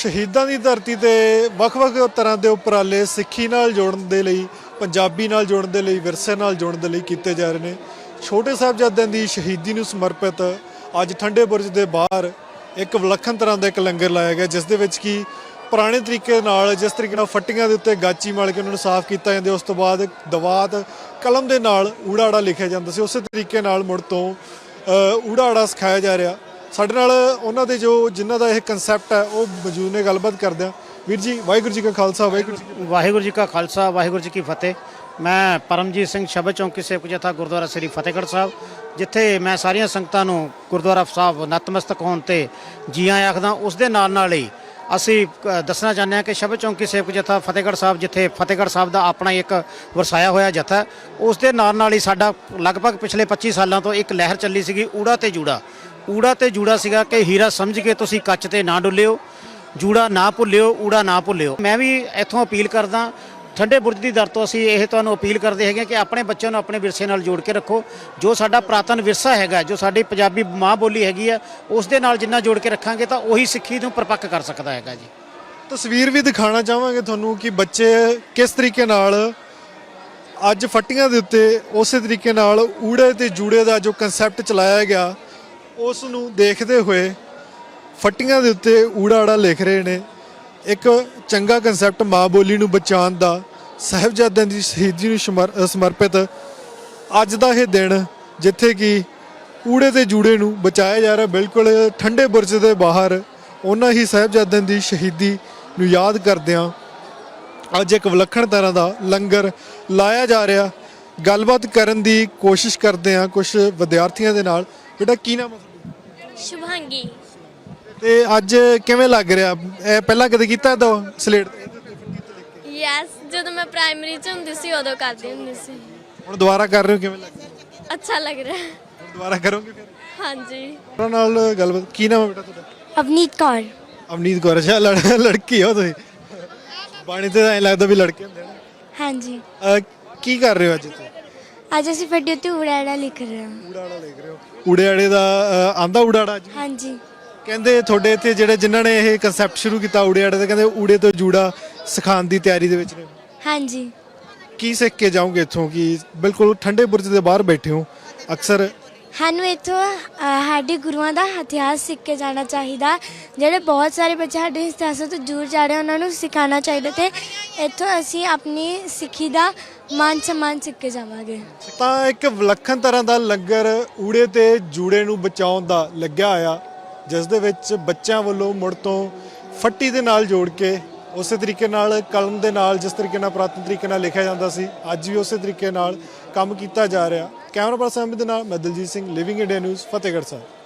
ਸ਼ਹੀਦਾਂ ਦੀ ਧਰਤੀ ਤੇ ਵੱਖ-ਵੱਖ ਤਰ੍ਹਾਂ ਦੇ ਉਪਰਾਲੇ ਸਿੱਖੀ ਨਾਲ ਜੋੜਨ ਦੇ ਲਈ ਪੰਜਾਬੀ ਨਾਲ ਜੋੜਨ ਦੇ ਲਈ ਵਿਰਸੇ ਨਾਲ ਜੋੜਨ ਦੇ ਲਈ ਕੀਤੇ ਜਾ ਰਹੇ ਨੇ। ਛੋਟੇ ਸਾਹਿਬਜ਼ਾਦਿਆਂ ਦੀ ਸ਼ਹੀਦੀ ਨੂੰ ਸਮਰਪਿਤ ਅੱਜ ਠੰਡੇ ਬੁਰਜ ਦੇ ਬਾਹਰ ਇੱਕ ਵਿਲੱਖਣ ਤਰ੍ਹਾਂ ਦਾ ਇੱਕ ਲੰਗਰ ਲਾਇਆ ਗਿਆ ਜਿਸ ਦੇ ਵਿੱਚ ਕੀ ਪੁਰਾਣੇ ਤਰੀਕੇ ਨਾਲ ਜਿਸ ਤਰੀਕੇ ਨਾਲ ਫੱਟੀਆਂ ਦੇ ਉੱਤੇ ਗਾਚੀ ਮਲ ਕੇ ਉਹਨਾਂ ਨੂੰ ਸਾਫ਼ ਕੀਤਾ ਜਾਂਦਾ ਉਸ ਤੋਂ ਬਾਅਦ ਦਵਾਤ ਕਲਮ ਦੇ ਨਾਲ ਊੜਾੜਾ ਲਿਖਿਆ ਜਾਂਦਾ ਸੀ। ਉਸੇ ਤਰੀਕੇ ਨਾਲ ਮੁੜ ਤੋਂ ਅ, ਊੜਾੜਾ ਸਿਖਾਇਆ ਜਾ ਰਿਹਾ। ਸਾਡੇ ਨਾਲ ਉਹਨਾਂ ਦੇ ਜੋ ਜਿਨ੍ਹਾਂ ਦਾ ਇਹ ਕਨਸੈਪਟ ਹੈ ਉਹ ਮੌਜੂਦ ਨੇ ਗੱਲਬਾਤ ਕਰਦੇ ਆ ਵੀਰ ਜੀ ਵਾਹਿਗੁਰੂ ਜੀ ਕਾ ਖਾਲਸਾ ਵਾਹਿਗੁਰੂ ਜੀ ਵਾਹਿਗੁਰੂ ਜੀ ਕਾ ਖਾਲਸਾ ਵਾਹਿਗੁਰੂ ਜੀ ਕੀ ਫਤਿਹ। ਮੈਂ ਪਰਮਜੀਤ ਸਿੰਘ ਸ਼ਬਦ ਚੌਂਕੀ ਸੇਵਕ ਜਥਾ ਗੁਰਦੁਆਰਾ ਸ੍ਰੀ ਫਤਿਹਗੜ੍ਹ ਸਾਹਿਬ ਜਿੱਥੇ ਮੈਂ ਸਾਰੀਆਂ ਸੰਗਤਾਂ ਨੂੰ ਗੁਰਦੁਆਰਾ ਸਾਹਿਬ ਨਤਮਸਤਕ ਹੋਣ ਤੇ ਜੀ ਆਇਆਂ ਆਖਦਾ ਉਸ ਦੇ ਨਾਲ ਨਾਲ ਹੀ ਅਸੀਂ ਅ, ਦੱਸਣਾ ਚਾਹੁੰਦੇ ਹਾਂ ਕਿ ਸ਼ਬਦ ਚੌਂਕੀ ਸੇਵਕ ਜਥਾ ਫਤਿਹਗੜ੍ਹ ਸਾਹਿਬ ਜਿੱਥੇ ਫਤਿਹਗੜ੍ਹ ਸਾਹਿਬ ਦਾ ਆਪਣਾ ਇੱਕ ਵਰਸਾਇਆ ਹੋਇਆ ਜਥਾ ਉਸ ਦੇ ਨਾਲ ਨਾਲ ਹੀ ਸਾਡਾ ਲਗਭਗ ਪਿਛਲੇ 25 ਸਾਲਾਂ ਤੋਂ ਇੱਕ ਲਹਿਰ ਚੱਲੀ ਸੀਗੀ ਊੜਾ ਤੇ ਜੂੜਾ। ਊੜਾ ਤੇ ਜੂੜਾ ਸੀਗਾ ਕਿ ਹੀਰਾ ਸਮਝ ਕੇ ਤੁਸੀਂ ਕੱਚ ਤੇ ਨਾ ਡੁੱਲਿਓ, ਜੂੜਾ ਨਾ ਭੁੱਲਿਓ, ਊੜਾ ਨਾ ਭੁੱਲਿਓ। ਮੈਂ ਵੀ ਇੱਥੋਂ ਅਪੀਲ ਕਰਦਾ, ਠੰਡੇ ਬੁਰਜ ਦੀ ਦਰ ਤੋਂ ਅਸੀਂ ਇਹ ਤੁਹਾਨੂੰ ਅਪੀਲ ਕਰਦੇ ਹੈਗੇ ਕਿ ਆਪਣੇ ਬੱਚਿਆਂ ਨੂੰ ਆਪਣੇ ਵਿਰਸੇ ਨਾਲ ਜੋੜ ਕੇ ਰੱਖੋ। ਜੋ ਸਾਡਾ ਪ੍ਰਾਤਨ ਵਿਰਸਾ ਹੈਗਾ, ਜੋ ਸਾਡੀ ਪੰਜਾਬੀ ਮਾਂ ਬੋਲੀ ਹੈਗੀ ਆ, ਉਸ ਦੇ ਨਾਲ ਜਿੰਨਾ ਜੋੜ ਕੇ ਰੱਖਾਂਗੇ ਤਾਂ ਉਹੀ ਸਿੱਖੀ ਨੂੰ ਪਰਪੱਕ ਕਰ ਸਕਦਾ ਹੈਗਾ ਜੀ। ਤਸਵੀਰ ਵੀ ਦਿਖਾਣਾ ਚਾਹਾਂਗੇ ਤੁਹਾਨੂੰ ਕਿ ਬੱਚੇ ਕਿਸ ਤਰੀਕੇ ਨਾਲ ਅੱਜ ਫੱਟੀਆਂ ਦੇ ਉੱਤੇ ਉਸੇ ਤਰੀਕੇ ਨਾਲ ਊੜੇ ਤੇ ਜੂੜੇ ਦਾ ਜੋ ਕਨਸੈਪਟ ਚਲਾਇਆ ਗਿਆ ਉਸ ਨੂੰ ਦੇਖਦੇ ਹੋਏ ਫੱਟੀਆਂ ਦੇ ਉੱਤੇ ਊੜਾੜਾ ਲਿਖ ਰਹੇ ਨੇ। ਇੱਕ ਚੰਗਾ ਕਨਸੈਪਟ ਮਾਂ ਬੋਲੀ ਨੂੰ ਬਚਾਉਣ ਦਾ ਸਾਹਿਬਜ਼ਾਦਿਆਂ ਦੀ ਸ਼ਹੀਦੀ ਨੂੰ ਸਮਰ- ਸਮਰਪਿਤ ਅੱਜ ਦਾ ਇਹ ਦਿਨ ਜਿੱਥੇ ਕਿ ਊੜੇ ਤੇ ਜੂੜੇ ਨੂੰ ਬਚਾਇਆ ਜਾ ਰਿਹਾ, ਬਿਲਕੁਲ ਠੰਡੇ ਬੁਰਜ ਦੇ ਬਾਹਰ ਉਹਨਾਂ ਹੀ ਸਾਹਿਬਜ਼ਾਦਿਆਂ ਦੀ ਸ਼ਹੀਦੀ ਨੂੰ ਯਾਦ ਕਰਦਿਆਂ ਅੱਜ ਇੱਕ ਵਿਲੱਖਣ ਤਰ੍ਹਾਂ ਦਾ ਲੰਗਰ ਲਾਇਆ ਜਾ ਰਿਹਾ। ਗੱਲਬਾਤ ਕਰਨ ਦੀ ਕੋਸ਼ਿਸ਼ ਕਰਦੇ ਆ ਕੁਝ ਵਿਦਿਆਰਥੀਆਂ ਦੇ ਨਾਲ। ਬੇਟਾ, ਕੀ ਨਾਮ ਹੈ ਸ਼ੁਭਾਂਗੀ। ਤੇ ਅੱਜ ਕਿਵੇਂ ਲੱਗ ਰਿਹਾ? ਇਹ ਪਹਿਲਾਂ ਕਦੇ ਕੀਤਾ ਤਾਂ ਸਲੇਟ? ਤੇ? ਯੈਸ ਜਦੋਂ ਮੈਂ ਪ੍ਰਾਇਮਰੀ ਚ ਹੁੰਦੀ ਸੀ ਉਦੋਂ ਕਰਦੀ ਹੁੰਦੀ ਸੀ। ਹੁਣ ਦੁਬਾਰਾ ਕਰ ਰਹੇ ਹੋ ਕਿਵੇਂ ਲੱਗ ਰਿਹਾ? ਅੱਛਾ ਲੱਗ ਰਿਹਾ। ਹੁਣ ਦੁਬਾਰਾ ਕਰੋਗੇ ਫਿਰ? ਹਾਂਜੀ। ਉਹਨਾਂ ਨਾਲ ਗੱਲਬਾਤ ਕੀ ਨਾਮ ਹੈ ਬੇਟਾ ਤੁਹਾਡਾ? ਅਵਨੀਤ ਕੌਰ। ਅਮਨੀਤ ਕੌਰ ਅੱਛਾ ਲੜ- ਲੜਕੀ ਹੋ ਤੁਸੀਂ। ਬਾਣੀ ਤੇ ਐਂ ਲੱਗਦਾ ਵੀ ਲੜਕੇ ਹੁੰਦੇ ਨੇ। ਹਾਂਜੀ। ਅਹ, ਕੀ ਕਰ ਰਹੇ ਹੋ ਅੱਜ ਤੁਸੀਂ? ਅੱਜ ਅਸੀਂ ਫੱਟੇ ਉੱਤੇ ਉੜਾੜਾ ਲਿਖ ਰਹੇ ਹਾਂ। ਊੜਾੜਾ ਲਿਖ ਰਹੇ ਹੋ। ਊੜੇਆੜੇ ਦਾ ਆਂਦਾ ਊੜਾੜਾ ਅੱਜ? ਹਾਂਜੀ। ਕਹਿੰਦੇ ਤੁਹਾਡੇ ਇੱਥੇ ਜਿਹੜੇ ਜਿਨ੍ਹਾਂ ਨੇ ਇਹ ਕਨਸੈਪਟ ਸ਼ੁਰੂ ਕੀਤਾ ਊੜੇਆੜੇ ਦਾ ਕਹਿੰਦੇ ਊੜੇ ਤੋਂ ਜੂੜਾ ਸਿਖਾਉਣ ਦੀ ਤਿਆਰੀ ਦੇ ਵਿੱਚ ਨੇ। ਹਾਂਜੀ। ਕੀ ਸਿੱਖ ਕੇ ਜਾਓਗੇ ਇੱਥੋਂ? ਕਿ ਬਿਲਕੁਲ ਠੰਡੇ ਬੁਰਜ ਦੇ ਬਾਹਰ ਬੈਠੇ ਹੋ ਅਕਸਰ ਸਾਨੂੰ ਇੱਥੋਂ ਅ, ਸਾਡੇ ਗੁਰੂਆਂ ਦਾ ਇਤਿਹਾਸ ਸਿੱਖ ਕੇ ਜਾਣਾ ਚਾਹੀਦਾ। ਜਿਹੜੇ ਬਹੁਤ ਸਾਰੇ ਬੱਚੇ ਸਾਡੇ ਇਤਿਹਾਸ ਤੋਂ ਦੂਰ ਜਾ ਰਹੇ ਉਹਨਾਂ ਨੂੰ ਸਿਖਾਉਣਾ ਚਾਹੀਦਾ ਤੇ ਇੱਥੋਂ ਅਸੀਂ ਆਪਣੀ ਸਿੱਖੀ ਦਾ ਮਾਨ ਸਨਮਾਨ ਸਿੱਖ ਕੇ ਜਾਵਾਂਗੇ। ਤਾਂ ਇੱਕ ਵਿਲੱਖਣ ਤਰ੍ਹਾਂ ਦਾ ਲੰਗਰ ਊੜੇ ਤੇ ਜੂੜੇ ਨੂੰ ਬਚਾਉਣ ਦਾ ਲੱਗਿਆ ਹੋਇਆ ਜਿਸ ਦੇ ਵਿੱਚ ਬੱਚਿਆਂ ਵੱਲੋਂ ਮੁੜ ਤੋਂ ਫੱਟੀ ਦੇ ਨਾਲ ਜੋੜ ਕੇ ਉਸੇ ਤਰੀਕੇ ਨਾਲ ਕਲਮ ਦੇ ਨਾਲ ਜਿਸ ਤਰੀਕੇ ਨਾਲ ਪ੍ਰਾਤਨ ਤਰੀਕੇ ਨਾਲ ਲਿਖਿਆ ਜਾਂਦਾ ਸੀ, ਅੱਜ ਵੀ ਉਸੇ ਤਰੀਕੇ ਨਾਲ ਕੰਮ ਕੀਤਾ ਜਾ ਰਿਹਾ। ਕੈਮਰਾ ਪਰਸਨ ਦੇ ਨਾਲ ਮੈਂ Diljit Singh living India news Fatehgarh Sahib.